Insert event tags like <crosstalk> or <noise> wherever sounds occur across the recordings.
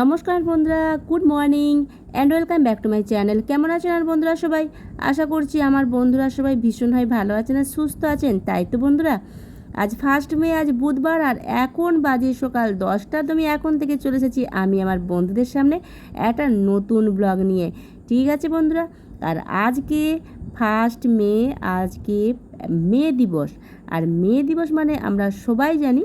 নমস্কার বন্ধুরা good morning and welcome back to my channel কেমন আছেন আর বন্ধুরা সবাই? আশা করছি আমার বন্ধুরা সবাই ভীষণভাবে ভালো আছেন আর সুস্থ আছেন, তাই তো বন্ধুরা? আজ ফার্স্ট মে, আজ বুধবার আর এখন বাজে সকাল দশটা। তুমি এখন থেকে চলে এসেছি আমি আমার বন্ধুদের সামনে একটা নতুন ব্লগ নিয়ে। ঠিক আছে বন্ধুরা? আর আজকে ফার্স্ট মে, আজকে মে দিবস। আর মে দিবস মানে আমরা সবাই জানি,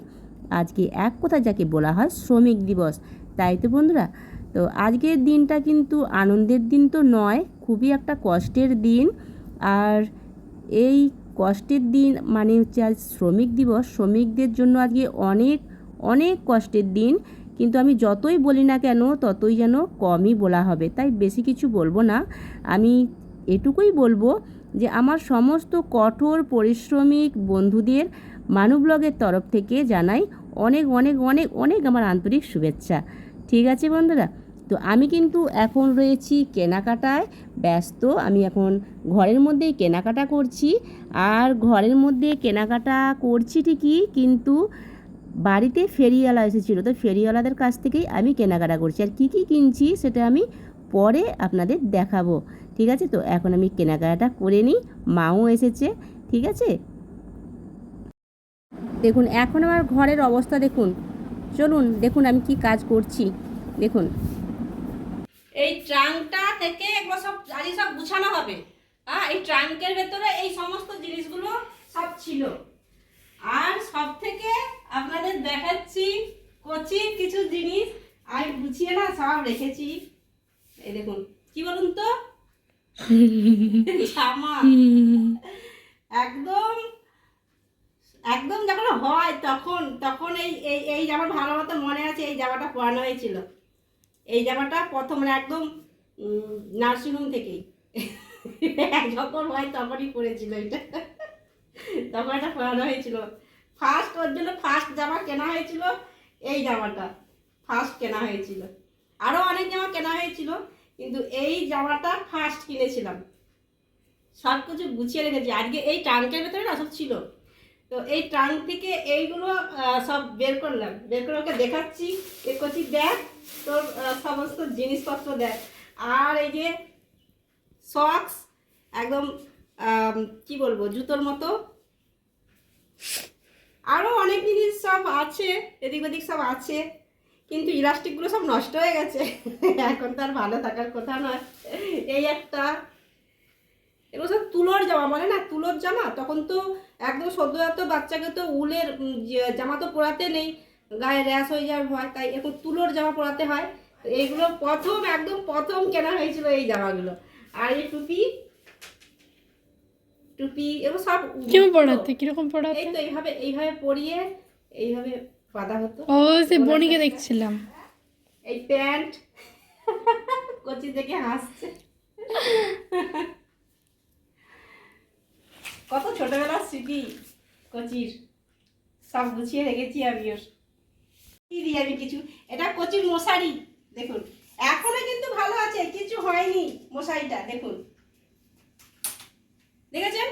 আজকে এক কথা যাকে বলা হয় শ্রমিক দিবস। তাই তো বন্ধুরা? তো আজকের দিনটা কিন্তু আনন্দের দিন তো নয়, খুবই একটা কষ্টের দিন। আর এই কষ্টের দিন মানে হচ্ছে আজ শ্রমিক দিবস। শ্রমিকদের জন্য আজকে অনেক অনেক কষ্টের দিন। কিন্তু আমি যতই বলি না কেন, ততই যেন কমই বলা হবে। তাই বেশি কিছু বলব না। আমি এটুকুই বলব যে আমার সমস্ত কঠোর পরিশ্রমিক বন্ধুদের মানুব্লগের তরফ থেকে জানাই অনেক অনেক অনেক অনেক আমার আন্তরিক শুভেচ্ছা। ঠিক আছে বন্ধুরা? তো আমি কিন্তু এখন রয়েছি কেনাকাটায় ব্যস্ত। আমি এখন ঘরের মধ্যেই কেনাকাটা করছি। আর ঘরের মধ্যে কেনাকাটা করছি ঠিকই, কিন্তু বাড়িতে ফেরিওয়ালা এসেছিল। তো ফেরিওয়ালাদের কাছ থেকেই আমি কেনাকাটা করছি। আর কী কী কিনছি সেটা আমি পরে আপনাদের দেখাবো। ঠিক আছে? তো এখন আমি কেনাকাটা করে নিই। মাও এসেছে। ঠিক আছে? দেখুন এখন আমার ঘরের অবস্থা দেখুন। চলুন দেখুন আমি কি কাজ করছি। দেখুন। এই ট্রাঙ্কটা থেকে এগুলো সব আজকে সব গুছানো হবে। হ্যাঁ এই ট্রাঙ্কের ভেতরে এই সমস্ত জিনিসগুলো সব ছিল। আর সব থেকে আপনাদের দেখাচ্ছি কচির কিছু জিনিস। আমি গুছিয়ে না সব রেখেছি। এই দেখুন কি বলুন তো? <laughs> জামা। একদম একদম যখন হয় তখন তখন এই এই এই জামা ভালো মতো মনে আছে, এই জামাটা পরানো হয়েছিল। এই জামাটা প্রথম মানে একদম নার্সিংহোম থেকেই। যখন হয় তখনই পরেছিল এটা। তখন এটা পরানো হয়েছিল। ফার্স্ট ওর জন্য ফার্স্ট জামা কেনা হয়েছিল, এই জামাটা ফার্স্ট কেনা হয়েছিল। আরও অনেক জামা কেনা হয়েছিল, কিন্তু এই জামাটা ফার্স্ট কিনেছিলাম। সব কিছু গুছিয়ে রেখেছি। আজকে এই ট্রাঙ্কের ভেতরে না সব ছিল। তো এই ট্রাঙ্ক থেকে এইগুলো সব বের করলাম। বের করে ওকে দেখাচ্ছি, এ করছি, দেখ, তোর সমস্ত জিনিসপত্র দেখ। আর এই যে সক্স একদম কি বলব, জুতোর মতো। আরও অনেক জিনিস সব আছে, এদিক ওদিক সব আছে, কিন্তু ইলাস্টিকগুলো সব নষ্ট হয়ে গেছে। এখন তার ভালো থাকার কথা নয়। এই একটা, এগুলো সব তুলোর জামা বলে না, তুলোর জামা, তখন তো একদম সদ্যজাত বাচ্চাকে তো উলের জামা তো পরাতে নেই গায়ে র্যাশ হয়ে যাওয়ার ভয় তাই এখন তুলোর জামা পরাতে হয়। তো এইগুলো প্রথম একদম প্রথম কেনা হয়েছিল এই জামাগুলো। আর এই টুপি টুপি এগুলো সব কেমন পড়াতে কীরকম পড়াতে এই তো এইভাবে এইভাবে পরিয়ে এইভাবে বাঁধা হতো। ও সে বনিকে দেখছিলাম। এই প্যান্ট। <laughs> কচি দেখে হাসছে। <laughs> কত ছোটবেলার স্মৃতি, কচির? সব গুছিয়ে রেখেছি আমি ওর। কি দিই আমি কিছু? এটা কচির মশারি, দেখুন। এখনও কিন্তু ভালো আছে, কিছু হয়নি মশারিটা, দেখুন। দেখেছেন?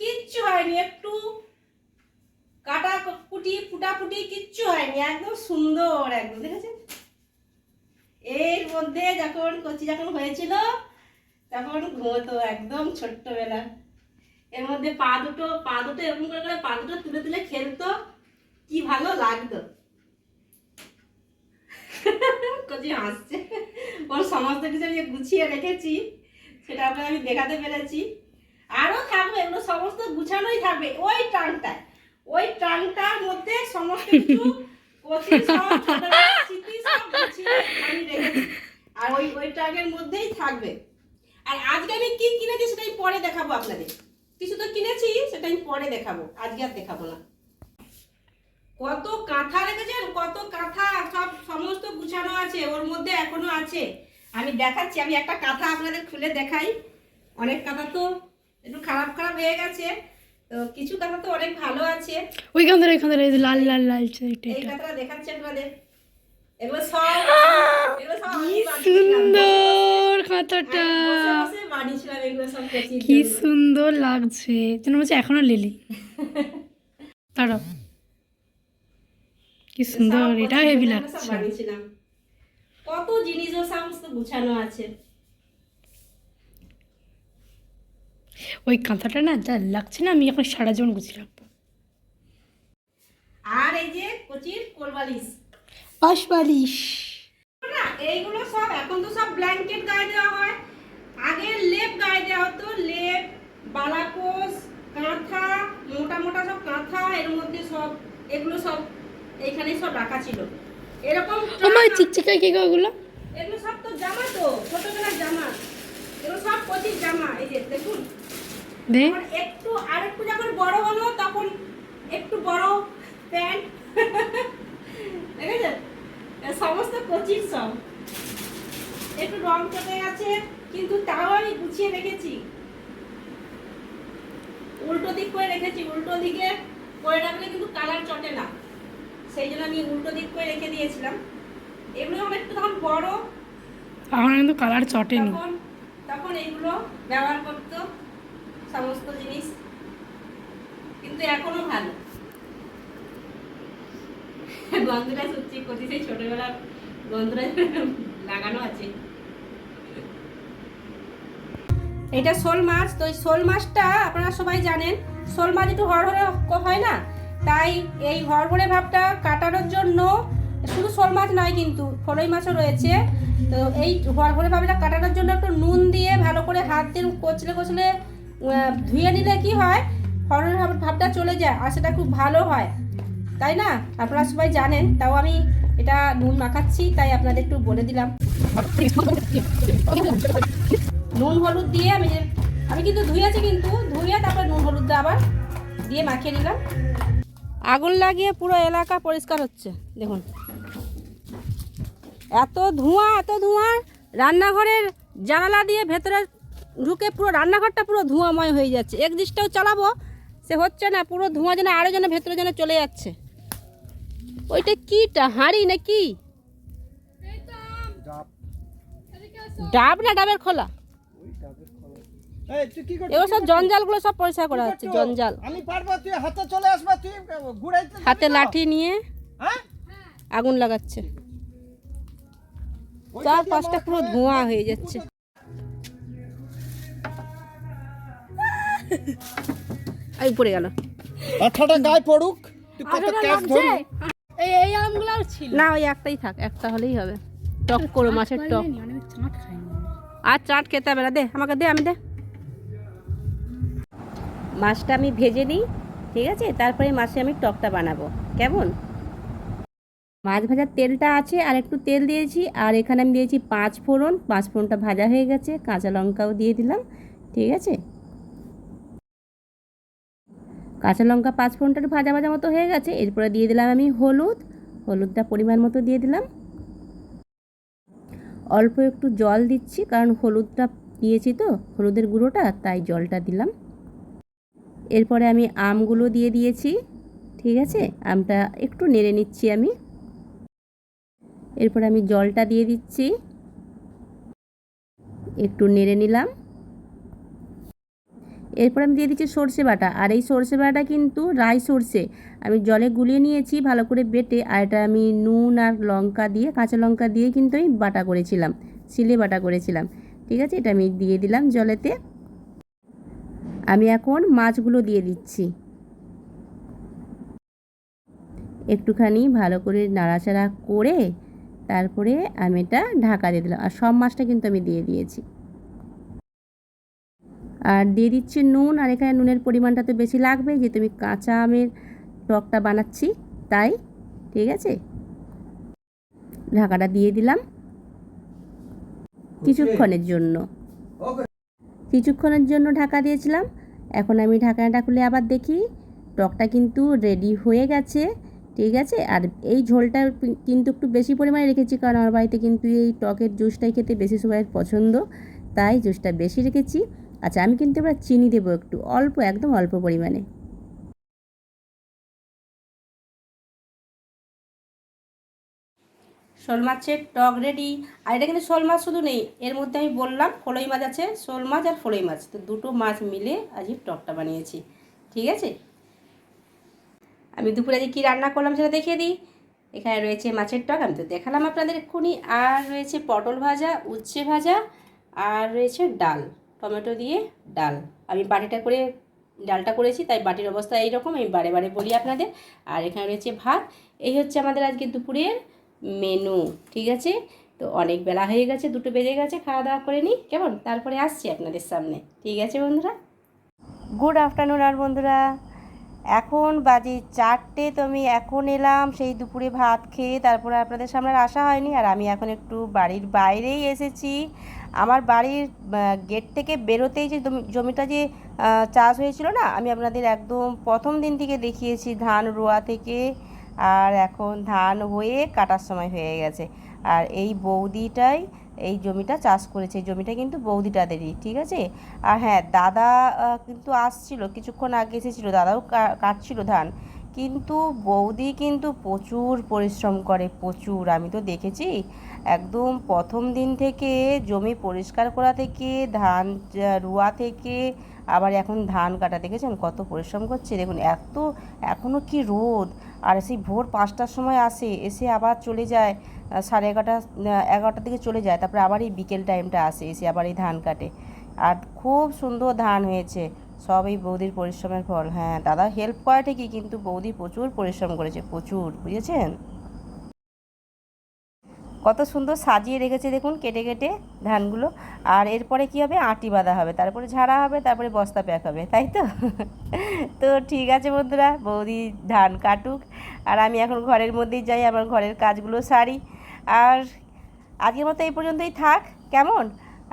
কিচ্ছু হয়নি, একটু কাটা কুটি, ফুটাফুটি কিচ্ছু হয়নি, একদম সুন্দর, একদম। দেখেছেন? এর মধ্যে যখন কচি যখন হয়েছিল, তখন ঘুমোতো একদম ছোট্টবেলা। এর মধ্যে পা দুটো পা দুটো এরকম করে করে পা দুটো তুলে তুলে খেলতো। কি ভালো লাগতো। কচি হাসছে। ওর সমস্ত কিছু আমি গুছিয়ে রেখেছি, সেটা আপনাকে আমি দেখাতে পেরেছি। আরও থাকবে, এগুলো সমস্ত গুছানোই থাকবে ওই ট্রাঙ্কটায় ওই ট্রাঙ্কটার মধ্যে সমস্ত কিছু আর ওই ওই ট্রাঙ্কের মধ্যেই থাকবে। আর আজকে আমি কি কিনেছি সেটাই পরে দেখাবো আপনাদের। কিছু তো কিনেছি সেটা আমি পরে দেখাবো। আজকে আর দেখাবো না। কত কাঁথা রেখেছেন? কত কাঁথা সব সমস্ত গুছানো আছে ওর মধ্যে এখনও আছে। আমি দেখাচ্ছি আমি একটা কাঁথা আপনাদের খুলে দেখাই। অনেক কাঁথা তো একটু খারাপ খারাপ হয়ে গেছে। তো কিছু কাঁথা তো অনেক ভালো আছে। থেকে ওইখান থেকে লাল লাল লাল এই কাঁথাটা দেখাচ্ছি আপনাদের। এগুলো সব এগুলো সব সুন্দর খাতাটা হ্যাঁ, বানিয়েছিলাম এগুলো সব কি সুন্দর লাগছে। যেন এখনও লিলি। <laughs> কি সুন্দর এটা হেভি লাগছে। বানিয়েছিলাম। কত জিনিসও সমস্ত গুছানো আছে। ওই কাঁথাটা না যা লাগছে না আমি এখন সারা জীবন গুছিয়ে রাখব। আর এই যে কচির কোলবালিশ। পাশবালিশ না এইগুলো সব এখন তো সব ব্ল্যাঙ্কেট গায়ে দেওয়া হয় আগে লেপ গায়ে দেওয়া হতো লেপ বালাকোষ কাঁথা মোটা মোটা সব কাঁথা এর মধ্যে সব এগুলো সব এইখানে সব রাখা ছিল। এরকম আমার চিকচিকা কি ওগুলো? এগুলো সব তো জামা তো ছোটবেলার জামা। এগুলো সব কচির জামা এই যে দেখুন। একটু আর একটু যখন বড় হলো তখন একটু বড় প্যান্ট। দেখেছেন? সমস্ত কোচির সব। একটু রং চটে গেছে কিন্তু তাও আমি গুছিয়ে রেখেছি। উল্টো দিক করে রেখেছি উল্টো দিকে করে রাখলে কিন্তু কালার চটে না। সেই জন্য আমি উল্টো দিক করে রেখে দিয়েছিলাম। এগুলো যখন একটু তখন বড়। এখন কিন্তু কালার চটেনি তখন তখন এইগুলো ব্যবহার করতো সমস্ত জিনিস। কিন্তু এখনও ভালো। গন্ধটা সত্যি সেই ছোটবেলার গন্ধটা লাগানো আছে। এটা শোল মাছ, তো এই শোল মাছটা আপনারা সবাই জানেন, শোল মাছ একটু হরহরে হয় না? তাই এই হরহরে ভাবটা কাটানোর জন্য শুধু শোল মাছ নয় কিন্তু ফলই মাছও রয়েছে। তো এই হরহরে ভাবটা কাটানোর জন্য একটু নুন দিয়ে ভালো করে হাত দিয়ে কচলে কচলে ধুয়ে নিলে কি হয়? হরহরে ভাব- ভাবটা চলে যায় আর সেটা খুব ভালো হয়। তাই না? আপনারা সবাই জানেন, তাও আমি এটা নুন মাখাচ্ছি, তাই আপনাদের একটু বলে দিলাম। নুন হলুদ দিয়ে আমি যে আমি কিন্তু ধুয়েছি কিন্তু ধুয়ে তারপরে নুন হলুদটা আবার দিয়ে মাখিয়ে নিলাম। আগুন লাগিয়ে পুরো এলাকা পরিষ্কার হচ্ছে দেখুন। এত ধোঁয়া এত ধোঁয়া রান্নাঘরের জানালা দিয়ে ভেতরে ঢুকে পুরো রান্নাঘরটা পুরো ধোঁয়াময় হয়ে যাচ্ছে। এক দৃষ্টাও চালাবো সে হচ্ছে না পুরো ধোঁয়া যেন আরও যেন ভেতরে যেন চলে যাচ্ছে। ওইটা কিটা হাঁড়ি না কি ডাব না ডাবের খোলা? এই তুই কি করছিস? এগুলো সব জঞ্জালগুলো সব পরিষ্কার করা হচ্ছে জঞ্জাল। আমি পারব তুই হাতে চলে আসবা তুই ঘুরাইতে হাতে লাঠি নিয়ে হ্যাঁ? আগুন লাগাচ্ছে। চার পাঁচটা পুরো ধোঁয়া হয়ে যাচ্ছে। এই পড়ে গেল। মাথাটা গায়ে পড়ুক তুই কত ক্যাশ ধরবি? এই এই আমগুলো ছিল। না ওই একটাই থাক একটা হলেই হবে। টক করো মাছের টক। আর চাট খেতে হবে না দে আমাকে দে আমি দে। মাছটা আমি ভেজে নিই, ঠিক আছে? তারপরে মাছে আমি টকটা বানাবো। কেমন? মাছ ভাজার তেলটা আছে, আর একটু তেল দিয়েছি, আর এখানে আমি দিয়েছি পাঁচ ফোড়ন। পাঁচ ফোড়নটা ভাজা হয়ে গেছে, কাঁচা লঙ্কাও দিয়ে দিলাম, ঠিক আছে? কাঁচা লঙ্কা পাঁচ ফোড়নটা ভাজা ভাজা মতো হয়ে গেছে, এরপরে দিয়ে দিলাম আমি হলুদ। হলুদটা পরিমাণ মতো দিয়ে দিলাম। অল্প একটু জল দিচ্ছি, কারণ হলুদটা দিয়েছি তো, হলুদের গুঁড়োটা, তাই জলটা দিলাম। এরপরে আমি আমগুলো দিয়ে দিয়েছি, ঠিক আছে? আমটা একটু নেড়ে নিচ্ছি আমি। এরপরে আমি জলটা দিয়ে দিচ্ছি। একটু নেড়ে নিলাম। এরপর আমি দিয়ে দিচ্ছি সর্ষে বাটা। আর এই সর্ষে বাটা কিন্তু রাই সর্ষে। আমি জলে গুলিয়ে নিয়েছি ভালো করে বেটে, আর এটা আমি নুন আর লঙ্কা দিয়ে, কাঁচা লঙ্কা দিয়ে কিন্তু আমি বাটা করেছিলাম সিলে বাটা করেছিলাম। ঠিক আছে? এটা আমি দিয়ে দিলাম জলেতে। আমি এখন মাছগুলো দিয়ে দিচ্ছি। একটুখানি ভালো করে নাড়াচাড়া করে তারপরে আমি এটা ঢাকা দিয়ে দিলাম। আর সব মাছটা কিন্তু আমি দিয়ে দিয়েছি। আর দিয়ে দিচ্ছি নুন আর এখানে নুনের পরিমাণটা তো বেশি লাগবে যেহেতু আমি কাঁচা আমের টকটা বানাচ্ছি তাই ঠিক আছে? ঢাকাটা দিয়ে দিলাম কিছুক্ষণের জন্য। কিছুক্ষণের জন্য ঢাকা দিয়েছিলাম। এখন আমি ঢাকনাটা খুলে আবার দেখি। টকটা কিন্তু রেডি হয়ে গেছে, ঠিক আছে? আর এই ঝোলটা কিন্তু একটু বেশি পরিমাণে রেখেছি কারণ আমার বাড়িতে কিন্তু এই টকের জুসটাই খেতে বেশি সবাই পছন্দ। তাই জুসটা বেশি রেখেছি। আচ্ছা আমি কিন্তু এবার চিনি দেবো একটু, অল্প, একদম অল্প পরিমাণে। শোল মাছের টক রেডি আর এটা কিন্তু শোল মাছ শুধু নেই, এর মধ্যে আমি বললাম ফলই মাছ আছে, শোল মাছ আর ফলই মাছ। তো দুটো মাছ মিলে আজকে টকটা বানিয়েছি, ঠিক আছে? আমি দুপুরে আজকে কী রান্না করলাম সেটা দেখিয়ে দিই। এখানে রয়েছে মাছের টক, আমি তো দেখালাম আপনাদের এক্ষুনি। আর রয়েছে পটল ভাজা, উচ্ছে ভাজা, আর রয়েছে ডাল, টমেটো দিয়ে ডাল। আমি বাটিটা করে, ডালটা করেছি, তাই বাটির অবস্থা এইরকম, আমি বারে বারে বলি আপনাদের। আর এখানে রয়েছে ভাত, এই হচ্ছে আমাদের আজকে দুপুরের মেনু, ঠিক আছে? তো অনেক বেলা হয়ে গেছে, দুটো বেজে গেছে খাওয়া দাওয়া করে নিই, কেমন? তারপরে আসছি আপনাদের সামনে, ঠিক আছে বন্ধুরা? গুড আফটারনুন আর বন্ধুরা। এখন বাজে চারটে, তো আমি এখন এলাম, সেই দুপুরে ভাত খেয়ে তারপরে আপনাদের সামনে আসা হয়নি, আর আমি এখন একটু বাড়ির বাইরেই এসেছি। আমার বাড়ির গেট থেকে বেরোতেই যে জমিটা যে চাষ হয়েছিল না, আমি আপনাদের একদম প্রথম দিন থেকে দেখিয়েছি ধান রোয়া থেকে। আর এখন ধান হয়ে কাটার সময় হয়ে গেছে। আর এই বৌদিটাই এই জমিটা চাষ করেছে। জমিটা কিন্তু বৌদিটাদেরই, ঠিক আছে? আর হ্যাঁ দাদা কিন্তু আসছিল, কিছুক্ষণ আগে এসেছিল, দাদাও কাটছিল ধান। কিন্তু বৌদি কিন্তু প্রচুর পরিশ্রম করে, প্রচুর। আমি তো দেখেছি, একদম প্রথম দিন থেকে জমি পরিষ্কার করা থেকে, ধান রোয়া থেকে, আবার এখন ধান কাটা। দেখেছেন কত পরিশ্রম করছে? দেখুন, এত এখনও কি রোদ? আর সেই ভোর পাঁচটার সময় আসে, এসে আবার চলে যায় সাড়ে এগারোটা এগারোটার দিকে চলে যায়, তারপরে আবার এই বিকেল টাইমটা আসে, এসে আবার এই ধান কাটে। আর খুব সুন্দর ধান হয়েছে, সব এই বৌদির পরিশ্রমের ফল। হ্যাঁ দাদা হেল্প করে ঠিকই, কিন্তু বৌদি প্রচুর পরিশ্রম করেছে, প্রচুর, বুঝেছেন? কত সুন্দর সাজিয়ে রেখেছে, দেখুন, কেটে কেটে ধানগুলো। আর এরপরে কি হবে? আটি বাঁধা হবে, তারপরে ঝাড়া হবে, তারপরে বস্তা প্যাক হবে, তাই তো? <laughs> তো ঠিক আছে বন্ধুরা, বৌদি ধান কাটুক আর আমি এখন ঘরের মধ্যেই যাই, আমার ঘরের কাজগুলো সারি। আর আজকের মতো এই পর্যন্তই থাক, কেমন?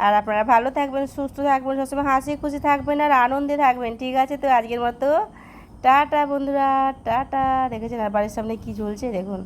আর আপনারা ভালো থাকবেন, সুস্থ থাকবেন, সবসময় হাসি খুশি থাকবেন আর আনন্দে থাকবেন, ঠিক আছে তো? আজকের মতো, টাটা বন্ধুরা, টাটা। দেখেছেন আর বাড়ির সামনে কি চলছে দেখুন।